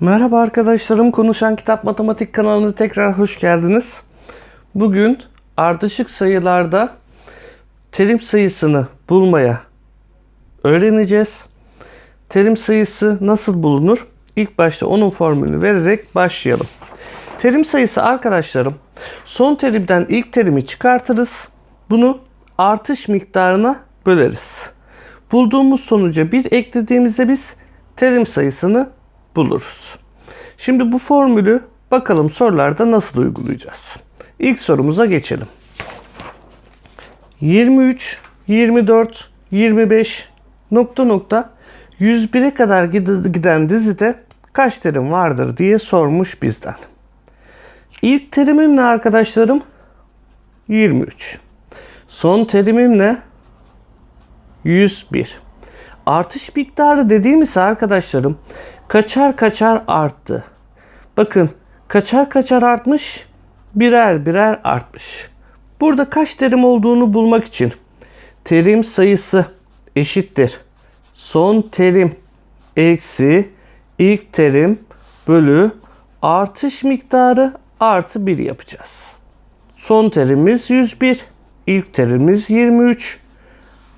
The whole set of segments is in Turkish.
Merhaba arkadaşlarım, Konuşan Kitap Matematik kanalına tekrar hoş geldiniz. Bugün ardışık sayılarda terim sayısını bulmaya öğreneceğiz. Terim sayısı nasıl bulunur? İlk başta onun formülünü vererek başlayalım. Terim sayısı arkadaşlarım, son terimden ilk terimi çıkartırız. Bunu artış miktarına böleriz. Bulduğumuz sonuca bir eklediğimizde biz terim sayısını buluruz. Şimdi bu formülü bakalım sorularda nasıl uygulayacağız. İlk sorumuza geçelim. 23, 24, 25 nokta nokta 101'e kadar gid- giden dizide kaç terim vardır diye sormuş bizden. İlk terimim ne arkadaşlarım? 23. Son terimim ne? 101. Artış miktarı dediğimiz arkadaşlarım kaçar kaçar arttı. Bakın kaçar kaçar artmış, birer birer artmış. Burada kaç terim olduğunu bulmak için terim sayısı eşittir. Son terim eksi ilk terim bölü artış miktarı artı 1 yapacağız. Son terimiz 101, ilk terimiz 23.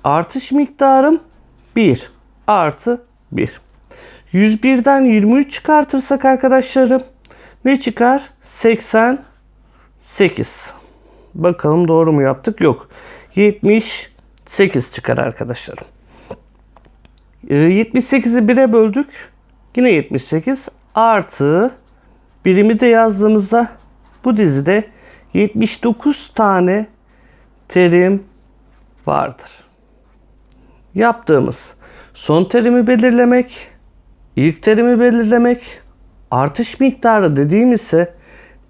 Artış miktarım 1 artı 1. 101'den 23 çıkartırsak arkadaşlarım ne çıkar? 88. Bakalım doğru mu yaptık? Yok. 78 çıkar arkadaşlarım. Ee, 78'i 1'e böldük. Yine 78 artı birimi de yazdığımızda bu dizide 79 tane terim vardır. Yaptığımız son terimi belirlemek, ilk terimi belirlemek, artış miktarı dediğimizse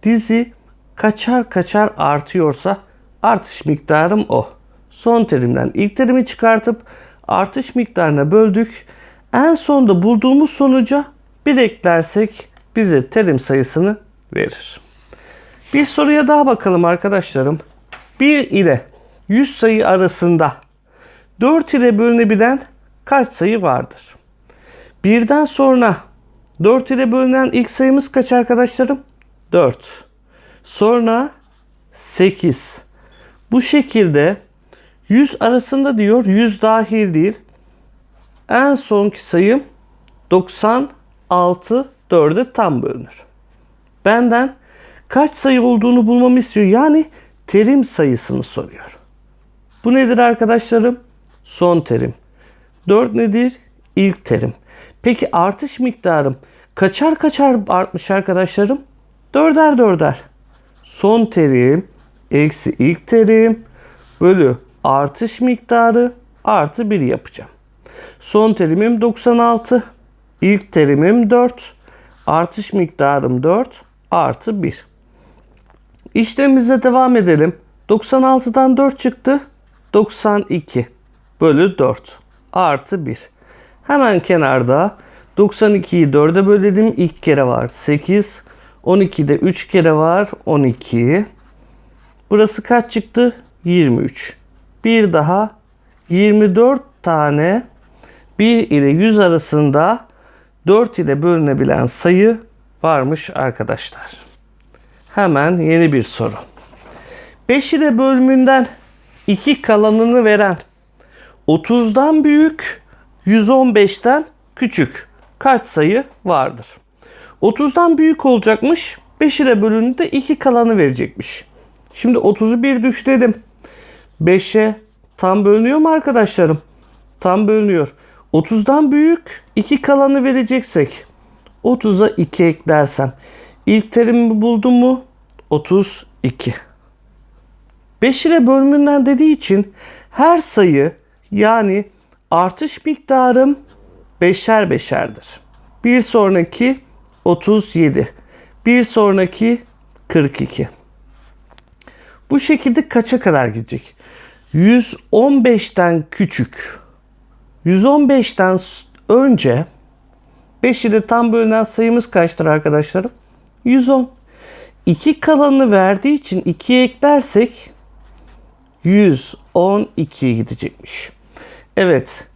dizi kaçar kaçar artıyorsa artış miktarım o. Son terimden ilk terimi çıkartıp artış miktarına böldük. En sonda bulduğumuz sonuca bir eklersek bize terim sayısını verir. Bir soruya daha bakalım arkadaşlarım. 1 ile 100 sayı arasında 4 ile bölünebilen kaç sayı vardır? Birden sonra 4 ile bölünen ilk sayımız kaç arkadaşlarım? 4. Sonra 8. Bu şekilde 100 arasında diyor 100 dahil değil. En sonki sayım 96 4'e tam bölünür. Benden kaç sayı olduğunu bulmamı istiyor. Yani terim sayısını soruyor. Bu nedir arkadaşlarım? Son terim. 4 nedir? İlk terim. Peki artış miktarım kaçar kaçar artmış arkadaşlarım? Dörder dörder. Son terim eksi ilk terim bölü artış miktarı artı 1 yapacağım. Son terimim 96. İlk terimim 4. Artış miktarım 4 artı 1. İşlemimize devam edelim. 96'dan 4 çıktı. 92 bölü 4 artı 1. Hemen kenarda 92'yi 4'e böledim. İlk kere var 8. 12'de 3 kere var 12. Burası kaç çıktı? 23. Bir daha 24 tane 1 ile 100 arasında 4 ile bölünebilen sayı varmış arkadaşlar. Hemen yeni bir soru. 5 ile bölümünden 2 kalanını veren 30'dan büyük 115'ten küçük kaç sayı vardır? 30'dan büyük olacakmış. 5 ile bölündüğünde 2 kalanı verecekmiş. Şimdi 30'u bir düşledim. 5'e tam bölünüyor mu arkadaşlarım? Tam bölünüyor. 30'dan büyük 2 kalanı vereceksek 30'a 2 eklersem ilk terimi buldum mu? 32. 5 ile bölümünden dediği için her sayı yani artış miktarım beşer beşerdir. Bir sonraki 37. Bir sonraki 42. Bu şekilde kaça kadar gidecek? 115'ten küçük. 115'ten önce 5 ile tam bölünen sayımız kaçtır arkadaşlarım? 110. 2 kalanını verdiği için 2'ye eklersek 112'ye gidecekmiş. Evet.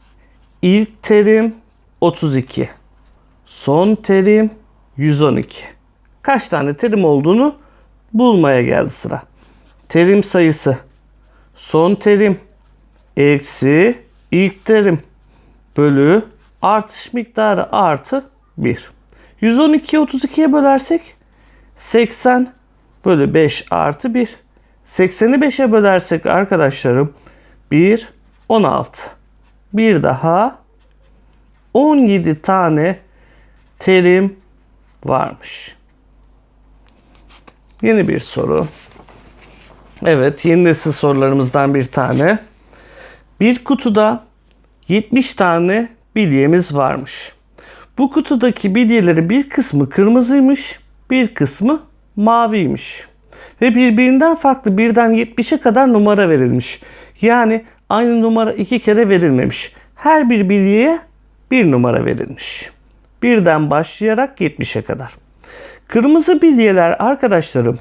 İlk terim 32. Son terim 112. Kaç tane terim olduğunu bulmaya geldi sıra. Terim sayısı son terim eksi ilk terim bölü artış miktarı artı 1. 112'yi 32'ye bölersek 80 bölü 5 artı 1. 80'i 5'e bölersek arkadaşlarım 1 16. Bir daha 17 tane terim varmış. Yeni bir soru. Evet, yeni nesil sorularımızdan bir tane. Bir kutuda 70 tane bilyemiz varmış. Bu kutudaki bilyelerin bir kısmı kırmızıymış, bir kısmı maviymiş. Ve birbirinden farklı birden 70'e kadar numara verilmiş. Yani aynı numara iki kere verilmemiş. Her bir bilyeye bir numara verilmiş. Birden başlayarak 70'e kadar. Kırmızı bilyeler arkadaşlarım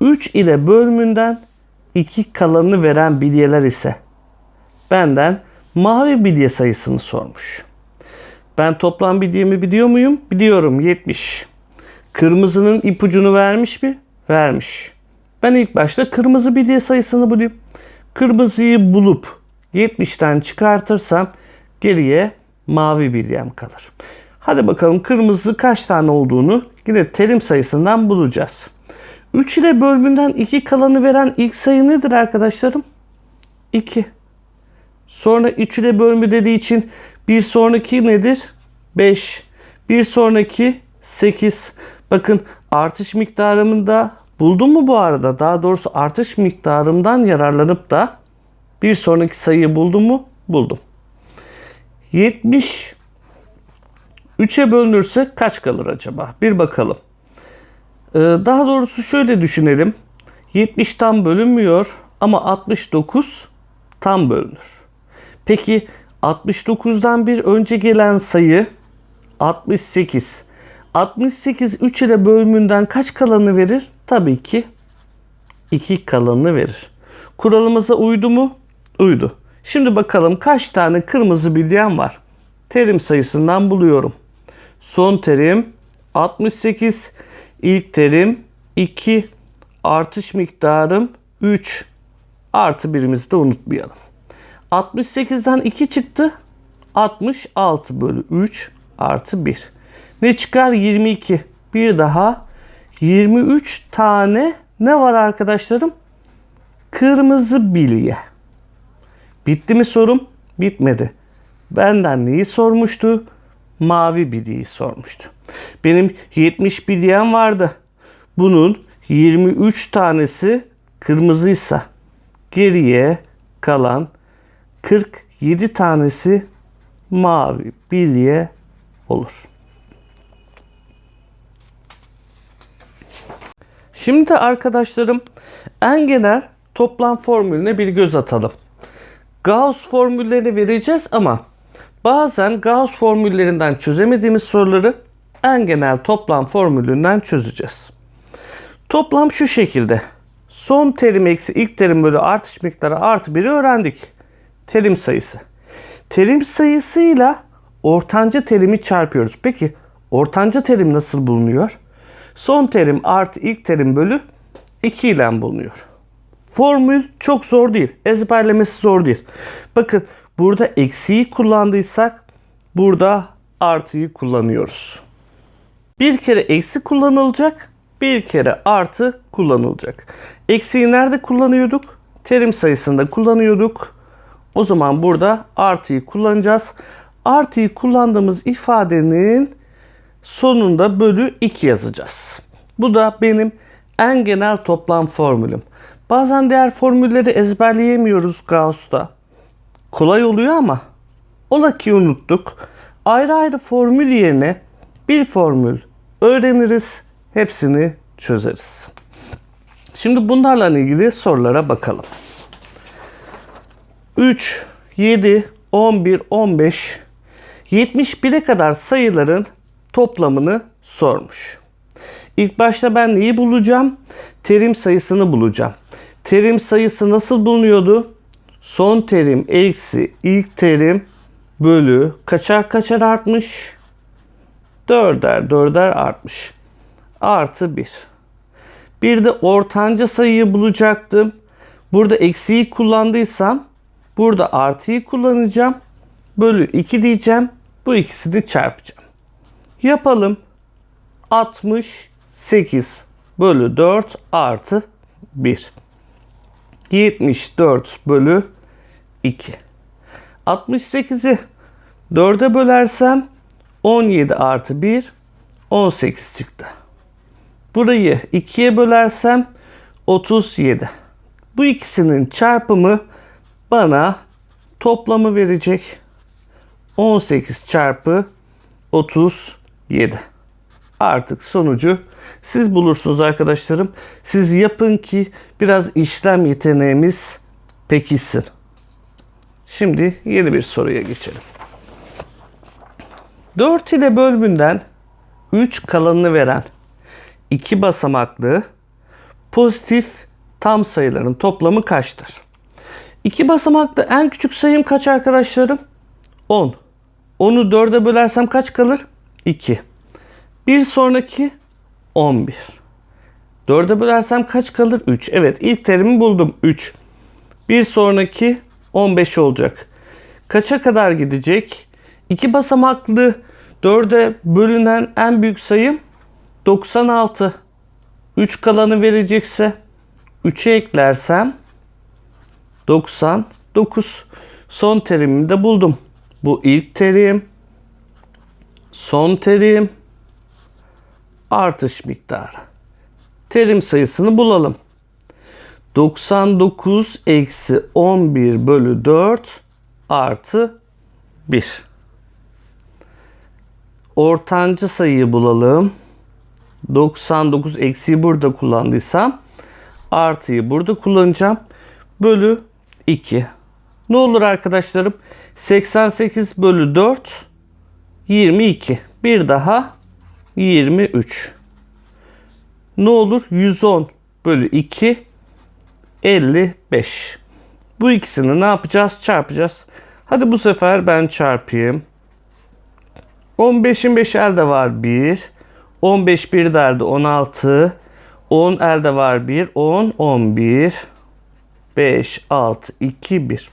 3 ile bölümünden 2 kalanını veren bilyeler ise benden mavi bilye sayısını sormuş. Ben toplam bilyemi biliyor muyum? Biliyorum 70. Kırmızının ipucunu vermiş mi? Vermiş. Ben ilk başta kırmızı bilye sayısını bulayım. Kırmızıyı bulup 70'ten çıkartırsam geriye mavi bilyem kalır. Hadi bakalım kırmızı kaç tane olduğunu yine terim sayısından bulacağız. 3 ile bölümünden 2 kalanı veren ilk sayı nedir arkadaşlarım? 2. Sonra 3 ile bölümü dediği için bir sonraki nedir? 5. Bir sonraki 8. Bakın artış miktarımı da buldum mu bu arada? Daha doğrusu artış miktarımdan yararlanıp da bir sonraki sayıyı buldum mu? Buldum. 70 3'e bölünürse kaç kalır acaba? Bir bakalım. Ee, daha doğrusu şöyle düşünelim. 70 tam bölünmüyor ama 69 tam bölünür. Peki 69'dan bir önce gelen sayı 68. 68 3 ile bölümünden kaç kalanı verir? Tabii ki 2 kalanını verir. Kuralımıza uydu mu? Uydu. Şimdi bakalım kaç tane kırmızı bilyen var? Terim sayısından buluyorum. Son terim 68. İlk terim 2. Artış miktarım 3. Artı birimizi de unutmayalım. 68'den 2 çıktı. 66 bölü 3 artı 1. Ne çıkar? 22. Bir daha 23 tane ne var arkadaşlarım? Kırmızı bilye. Bitti mi sorum? Bitmedi. Benden neyi sormuştu? Mavi bilyeyi sormuştu. Benim 70 bilyem vardı. Bunun 23 tanesi kırmızıysa geriye kalan 47 tanesi mavi bilye olur. Şimdi arkadaşlarım en genel toplam formülüne bir göz atalım. Gauss formüllerini vereceğiz ama bazen Gauss formüllerinden çözemediğimiz soruları en genel toplam formülünden çözeceğiz. Toplam şu şekilde. Son terim eksi ilk terim bölü artış miktarı artı 1'i öğrendik. Terim sayısı. Terim sayısıyla ortanca terimi çarpıyoruz. Peki ortanca terim nasıl bulunuyor? Son terim artı ilk terim bölü 2 ile bulunuyor. Formül çok zor değil. Ezberlemesi zor değil. Bakın burada eksiği kullandıysak burada artıyı kullanıyoruz. Bir kere eksi kullanılacak, bir kere artı kullanılacak. Eksiği nerede kullanıyorduk? Terim sayısında kullanıyorduk. O zaman burada artıyı kullanacağız. Artıyı kullandığımız ifadenin sonunda bölü 2 yazacağız. Bu da benim en genel toplam formülüm. Bazen diğer formülleri ezberleyemiyoruz Gauss'ta. Kolay oluyor ama ola ki unuttuk. Ayrı ayrı formül yerine bir formül öğreniriz, hepsini çözeriz. Şimdi bunlarla ilgili sorulara bakalım. 3, 7, 11, 15, 71'e kadar sayıların toplamını sormuş. İlk başta ben neyi bulacağım? Terim sayısını bulacağım. Terim sayısı nasıl bulunuyordu? Son terim eksi ilk terim bölü kaçar kaçar artmış? Dörder dörder artmış. Artı 1. Bir de ortanca sayıyı bulacaktım. Burada eksiği kullandıysam burada artıyı kullanacağım. Bölü 2 diyeceğim. Bu ikisini çarpacağım. Yapalım. 68 bölü 4 artı 1. 74 bölü 2. 68'i 4'e bölersem 17 artı 1 18 çıktı. Burayı 2'ye bölersem 37. Bu ikisinin çarpımı bana toplamı verecek. 18 çarpı 37. Artık sonucu siz bulursunuz arkadaşlarım. Siz yapın ki biraz işlem yeteneğimiz pekişsin. Şimdi yeni bir soruya geçelim. 4 ile bölümünden 3 kalanını veren iki basamaklı pozitif tam sayıların toplamı kaçtır? İki basamaklı en küçük sayım kaç arkadaşlarım? 10. 10'u 4'e bölersem kaç kalır? 2. Bir sonraki 11. 4'e bölersem kaç kalır? 3. Evet ilk terimi buldum. 3. Bir sonraki 15 olacak. Kaça kadar gidecek? İki basamaklı 4'e bölünen en büyük sayım 96. 3 kalanı verecekse 3'e eklersem 99. Son terimimi de buldum. Bu ilk terim. Son terim. Artış miktarı. Terim sayısını bulalım. 99 eksi 11 bölü 4 artı 1. Ortancı sayıyı bulalım. 99 eksiği burada kullandıysam artıyı burada kullanacağım. Bölü 2. Ne olur arkadaşlarım? 88 bölü 4 22. Bir daha 23. Ne olur? 110 bölü 2 55. Bu ikisini ne yapacağız? Çarpacağız. Hadi bu sefer ben çarpayım. 15'in 5 elde var 1. 15 bir derdi 16. 10 elde var 1. 10, 11. 5, 6, 2, 1.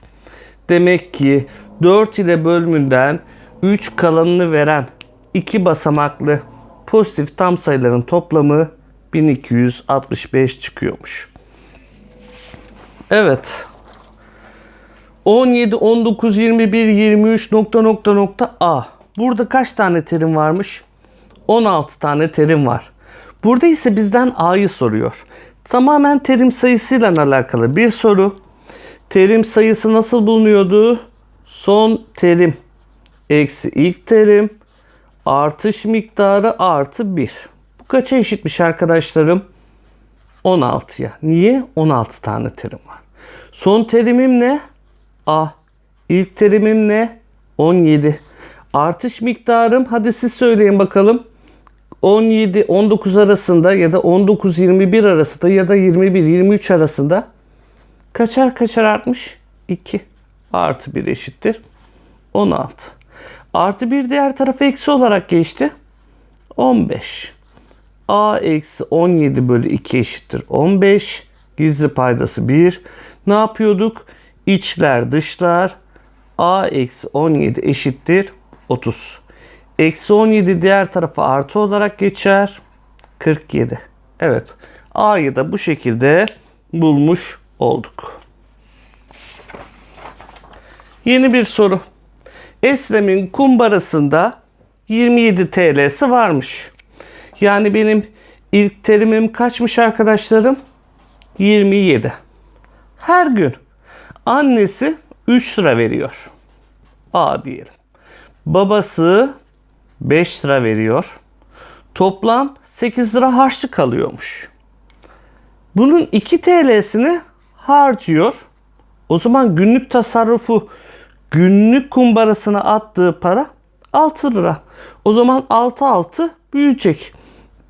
Demek ki 4 ile bölümünden 3 kalanını veren iki basamaklı pozitif tam sayıların toplamı 1265 çıkıyormuş. Evet. 17, 19, 21, 23 nokta nokta nokta A. Burada kaç tane terim varmış? 16 tane terim var. Burada ise bizden A'yı soruyor. Tamamen terim sayısıyla alakalı bir soru. Terim sayısı nasıl bulunuyordu? Son terim eksi ilk terim artış miktarı artı 1. Bu kaça eşitmiş arkadaşlarım? 16'ya. Niye? 16 tane terim var. Son terimim ne? A. İlk terimim ne? 17. Artış miktarım hadi siz söyleyin bakalım. 17 19 arasında ya da 19 21 arasında ya da 21 23 arasında kaçar kaçar artmış? 2 artı 1 eşittir 16. Artı 1 diğer tarafa eksi olarak geçti. 15. A eksi 17 bölü 2 eşittir 15. Gizli paydası 1. Ne yapıyorduk? İçler dışlar. A eksi 17 eşittir 30. Eksi 17 diğer tarafa artı olarak geçer. 47. Evet. A'yı da bu şekilde bulmuş olduk. Yeni bir soru. Eslem'in kumbarasında 27 TL'si varmış. Yani benim ilk terimim kaçmış arkadaşlarım? 27. Her gün annesi 3 lira veriyor. A diyelim. Babası 5 lira veriyor. Toplam 8 lira harçlık kalıyormuş. Bunun 2 TL'sini harcıyor. O zaman günlük tasarrufu günlük kumbarasına attığı para 6 lira. O zaman 6 6 büyüyecek.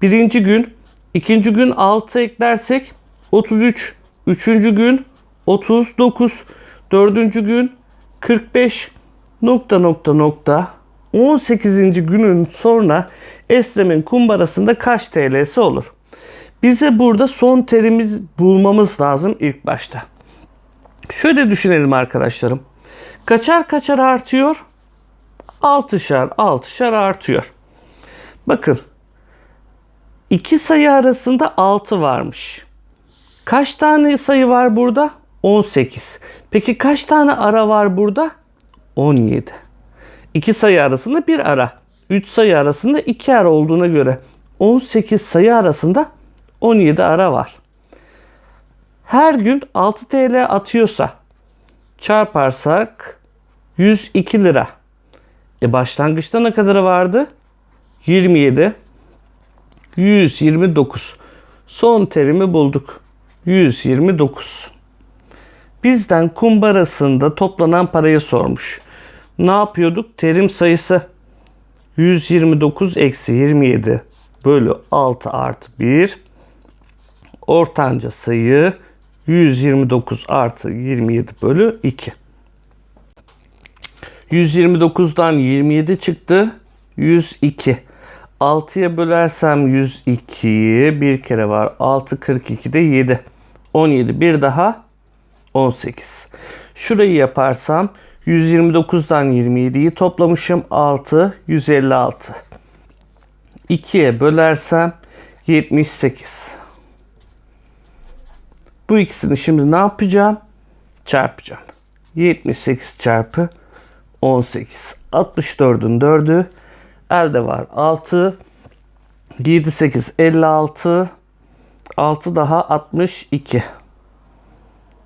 Birinci gün, ikinci gün 6 eklersek 33. Üçüncü gün 39. Dördüncü gün 45 nokta nokta nokta 18. günün sonra Eslem'in kumbarasında kaç TL'si olur? Bize burada son terimiz bulmamız lazım ilk başta. Şöyle düşünelim arkadaşlarım. Kaçar kaçar artıyor? Altışar altışar artıyor. Bakın. iki sayı arasında 6 varmış. Kaç tane sayı var burada? 18. Peki kaç tane ara var burada? 17. İki sayı arasında bir ara. 3 sayı arasında 2 ara olduğuna göre 18 sayı arasında 17 ara var. Her gün 6 TL atıyorsa çarparsak 102 lira. E başlangıçta ne kadarı vardı? 27. 129. Son terimi bulduk. 129. Bizden kumbarasında toplanan parayı sormuş. Ne yapıyorduk? Terim sayısı 129 eksi 27 bölü 6 artı 1. Ortanca sayı 129 artı 27 bölü 2. 129'dan 27 çıktı. 102. 6'ya bölersem 102'yi bir kere var. 6 42'de 7. 17 bir daha 18. Şurayı yaparsam 129'dan 27'yi toplamışım. 6 156. 2'ye bölersem 78. Bu ikisini şimdi ne yapacağım? Çarpacağım. 78 çarpı 18. 64'ün 4'ü elde var 6. 7 8 56. 6 daha 62.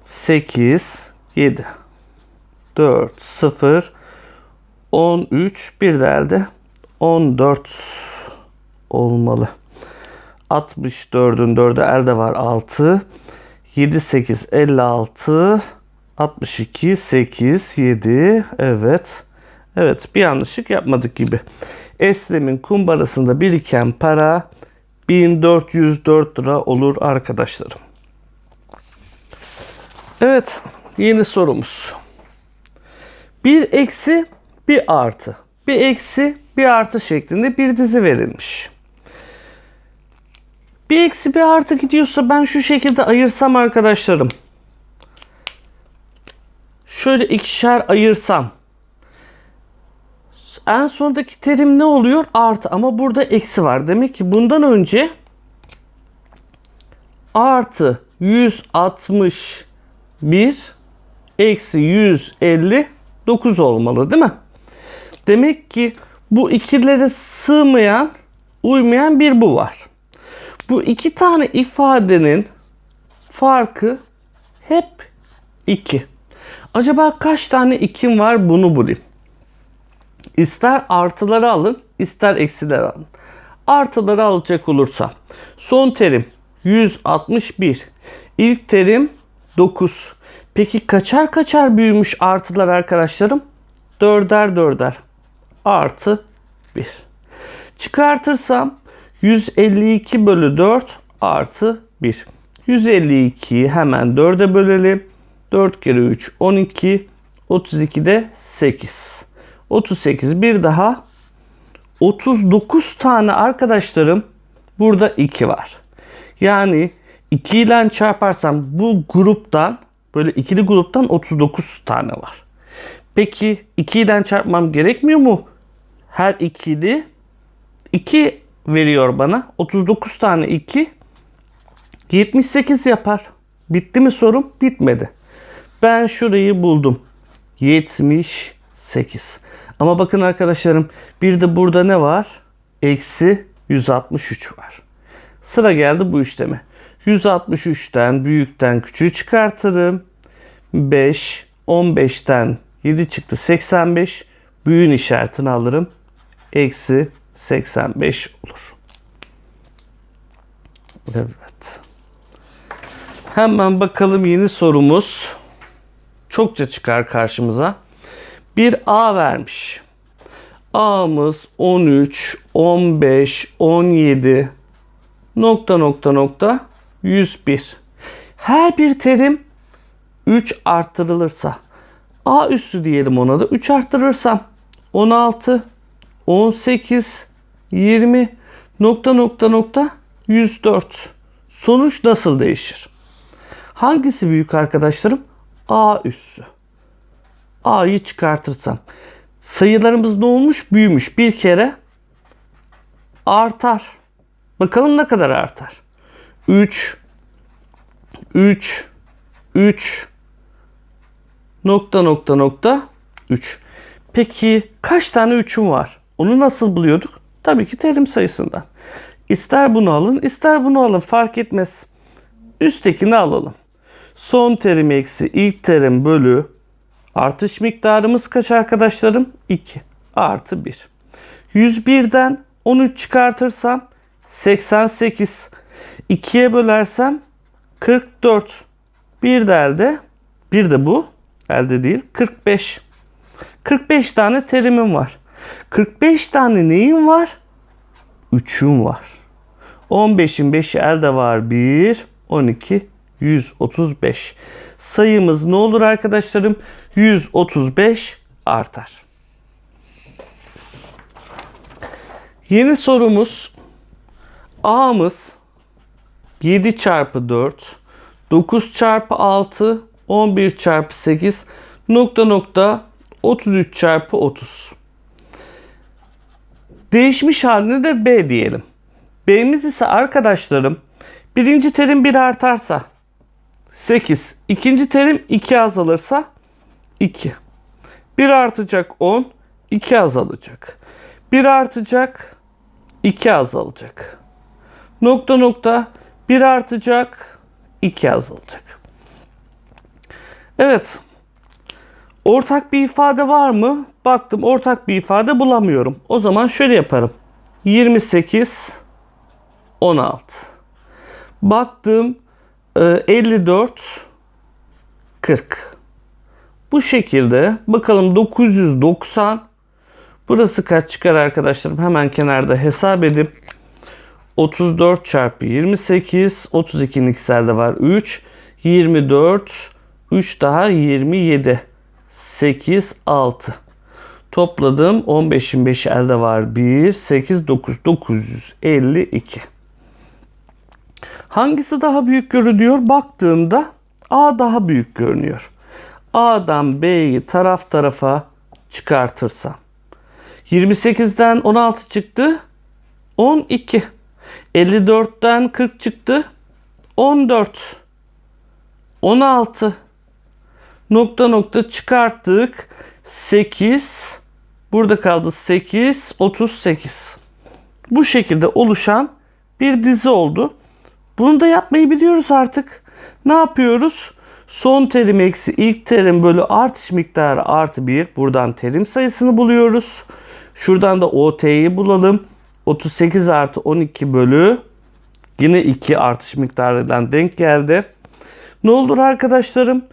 8 7 4 0 13 bir de elde 14 olmalı. 64'ün 4'ü elde var 6. 7 8 56 62 8 7 evet. Evet bir yanlışlık yapmadık gibi. Eslem'in kumbarasında biriken para 1404 lira olur arkadaşlarım. Evet yeni sorumuz. Bir eksi bir artı. Bir eksi bir artı şeklinde bir dizi verilmiş. Bir eksi bir artı gidiyorsa ben şu şekilde ayırsam arkadaşlarım. Şöyle ikişer ayırsam. En sondaki terim ne oluyor? Artı ama burada eksi var. Demek ki bundan önce artı 161 eksi 159 olmalı değil mi? Demek ki bu ikilere sığmayan, uymayan bir bu var. Bu iki tane ifadenin farkı hep 2. Acaba kaç tane 2'm var bunu bulayım. İster artıları alın, ister eksileri alın. Artıları alacak olursa son terim 161. İlk terim 9. Peki kaçar kaçar büyümüş artılar arkadaşlarım? Dörder dörder. Artı 1. Çıkartırsam 152 bölü 4 artı 1. 152'yi hemen 4'e bölelim. 4 kere 3 12. 32 de 8. 38 bir daha 39 tane arkadaşlarım burada 2 var. Yani 2 ile çarparsam bu gruptan böyle ikili gruptan 39 tane var. Peki 2 ile çarpmam gerekmiyor mu? Her ikili 2 veriyor bana. 39 tane 2 78 yapar. Bitti mi sorum? Bitmedi. Ben şurayı buldum. 78. Ama bakın arkadaşlarım bir de burada ne var? Eksi 163 var. Sıra geldi bu işleme. 163'ten büyükten küçüğü çıkartırım. 5, 15'ten 7 çıktı 85. Büyüğün işaretini alırım. Eksi 85 olur. Evet. Hemen bakalım yeni sorumuz. Çokça çıkar karşımıza. Bir A vermiş. A'mız 13, 15, 17 nokta nokta nokta 101. Her bir terim 3 arttırılırsa A üssü diyelim ona da 3 arttırırsam 16 18, 20, nokta nokta nokta 104. Sonuç nasıl değişir? Hangisi büyük arkadaşlarım? A üssü. A'yı çıkartırsam. Sayılarımız ne olmuş? Büyümüş. Bir kere artar. Bakalım ne kadar artar. 3 3 3 nokta nokta nokta 3. Peki kaç tane 3'üm var? Onu nasıl buluyorduk? Tabii ki terim sayısından. İster bunu alın, ister bunu alın fark etmez. Üsttekini alalım. Son terim eksi ilk terim bölü artış miktarımız kaç arkadaşlarım? 2 artı 1. 101'den 13 çıkartırsam 88. 2'ye bölersem 44. Bir de elde. Bir de bu. Elde değil. 45. 45 tane terimim var. 45 tane neyim var? 3'üm var. 15'in 5'i elde var. 1, 12, 135. Sayımız ne olur arkadaşlarım? 135 artar. Yeni sorumuz A'mız 7 çarpı 4, 9 çarpı 6, 11 çarpı 8, nokta nokta 33 çarpı 30. Değişmiş haline de B diyelim. B'miz ise arkadaşlarım birinci terim 1 artarsa 8, ikinci terim 2 azalırsa 2. 1 artacak 10, 2 azalacak. 1 artacak, 2 azalacak. Nokta nokta 1 artacak, 2 azalacak. Evet. Ortak bir ifade var mı? Baktım ortak bir ifade bulamıyorum. O zaman şöyle yaparım. 28 16. Baktım 54 40. Bu şekilde bakalım 990 Burası kaç çıkar arkadaşlarım? Hemen kenarda hesap edip 34 çarpı 28 32'nin ikiselde var 3 24 3 daha 27 8 6 Topladım 15'in 5'i elde var 1 8 9 952 Hangisi daha büyük görünüyor? Baktığımda A daha büyük görünüyor. A'dan B'yi taraf tarafa çıkartırsam 28'den 16 çıktı. 12. 54'ten 40 çıktı. 14. 16. Nokta nokta çıkarttık. 8. Burada kaldı 8. 38. Bu şekilde oluşan bir dizi oldu. Bunu da yapmayı biliyoruz artık. Ne yapıyoruz? Son terim eksi ilk terim bölü artış miktarı artı 1. Buradan terim sayısını buluyoruz. Şuradan da OT'yi bulalım. 38 artı 12 bölü yine 2 artış miktarından denk geldi. Ne olur arkadaşlarım?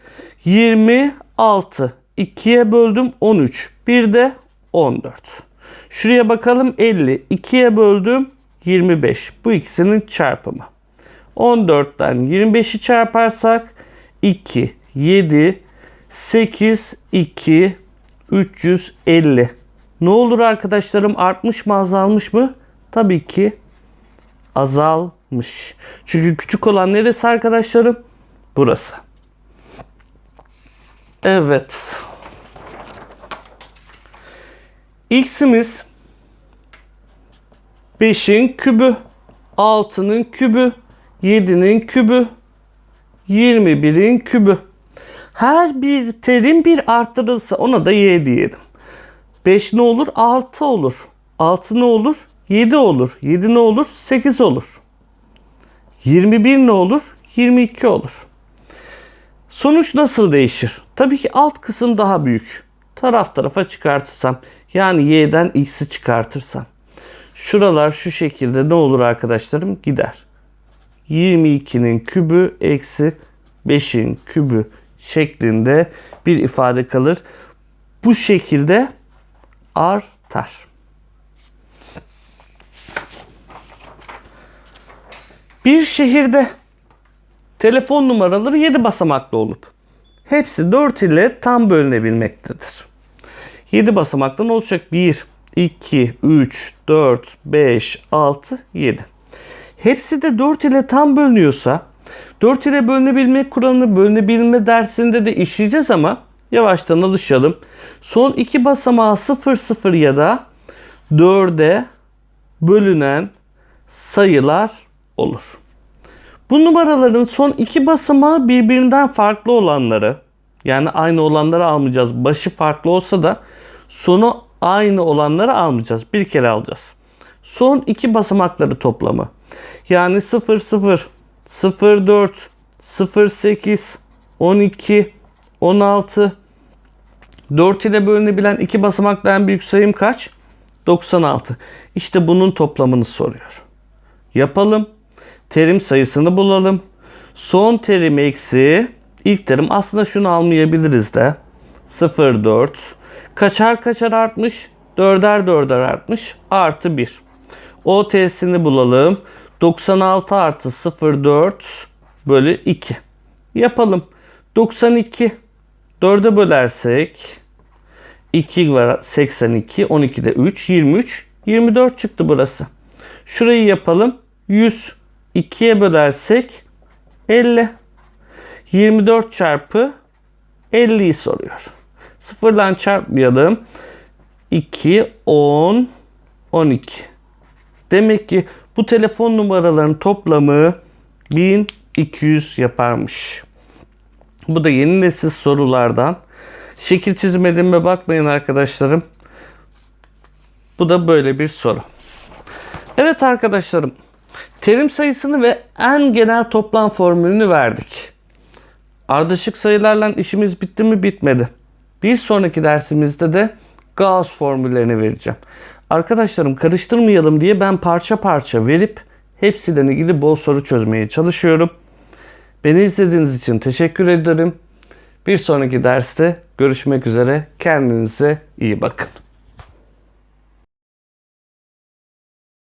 26. 2'ye böldüm 13. Bir de 14. Şuraya bakalım 50. 2'ye böldüm 25. Bu ikisinin çarpımı. 14'ten 25'i çarparsak 2, 7, 8, 2, 350. Ne olur arkadaşlarım artmış mı azalmış mı? Tabii ki azalmış. Çünkü küçük olan neresi arkadaşlarım? Burası. Evet. X'imiz 5'in kübü, 6'nın kübü, 7'nin kübü, 21'in kübü. Her bir terim bir arttırılsa ona da y diyelim. 5 ne olur? 6 olur. 6 ne olur? 7 olur. 7 ne olur? 8 olur. 21 ne olur? 22 olur. Sonuç nasıl değişir? Tabii ki alt kısım daha büyük. Taraf tarafa çıkartırsam yani y'den x'i çıkartırsam. Şuralar şu şekilde ne olur arkadaşlarım? Gider. 22'nin kübü eksi 5'in kübü şeklinde bir ifade kalır. Bu şekilde artar. Bir şehirde telefon numaraları 7 basamaklı olup hepsi 4 ile tam bölünebilmektedir. 7 basamaktan olacak 1, 2, 3, 4, 5, 6, 7. Hepsi de 4 ile tam bölünüyorsa 4 ile bölünebilme kuralını bölünebilme dersinde de işleyeceğiz ama yavaştan alışalım. Son iki basamağı 0, 0 ya da 4'e bölünen sayılar olur. Bu numaraların son iki basamağı birbirinden farklı olanları yani aynı olanları almayacağız. Başı farklı olsa da sonu aynı olanları almayacağız. Bir kere alacağız. Son iki basamakları toplamı. Yani 0 0 0 4 0 8 12 16 4 ile bölünebilen iki basamaklı en büyük sayım kaç? 96. İşte bunun toplamını soruyor. Yapalım. Terim sayısını bulalım. Son terim eksi ilk terim aslında şunu almayabiliriz de. 0 4 kaçar kaçar artmış? Dörder dörder artmış. Artı 1. O t'sini bulalım. 96 artı 0 4 bölü 2. Yapalım. 92 4'e bölersek 2 var 82 12'de 3 23 24 çıktı burası. Şurayı yapalım. 100 2'ye bölersek 50. 24 çarpı 50'yi soruyor. Sıfırdan çarpmayalım. 2 10 12. Demek ki bu telefon numaralarının toplamı 1200 yaparmış. Bu da yeni nesil sorulardan. Şekil çizmediğime bakmayın arkadaşlarım. Bu da böyle bir soru. Evet arkadaşlarım. Terim sayısını ve en genel toplam formülünü verdik. Ardışık sayılarla işimiz bitti mi bitmedi. Bir sonraki dersimizde de Gauss formüllerini vereceğim. Arkadaşlarım karıştırmayalım diye ben parça parça verip hepsiyle ilgili bol soru çözmeye çalışıyorum. Beni izlediğiniz için teşekkür ederim. Bir sonraki derste görüşmek üzere. Kendinize iyi bakın.